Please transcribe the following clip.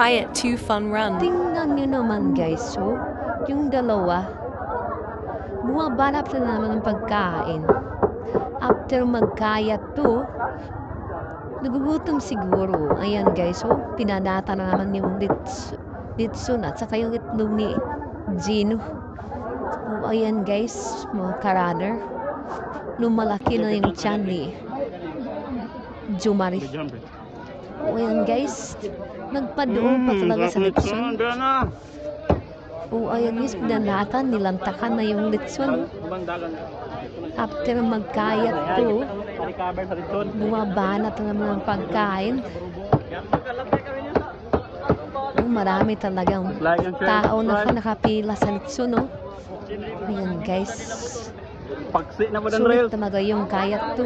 Kayak 2 Fun Run. Tingnan nyo naman guys, so, yung dalawa, bumabalap na naman ng pagkain. After magkayat to, nagugutom siguro. Ayan guys, so, pinadata na naman yung lits, litsun at saka yung itlog ni Gino. So, ayan guys, mga karaner, lumalaki na yung tiyan ni Jumari. Ayan guys, nagpadoon pa talaga sa litson. O ayan guys, pinanatan, nilantakan na yung litson. After magkayat to, bumabanat na naman ang pagkain. Marami talagang tao na nakapila sa litson, no? Ayan guys, Paksi na po sulit talaga yung kayat to.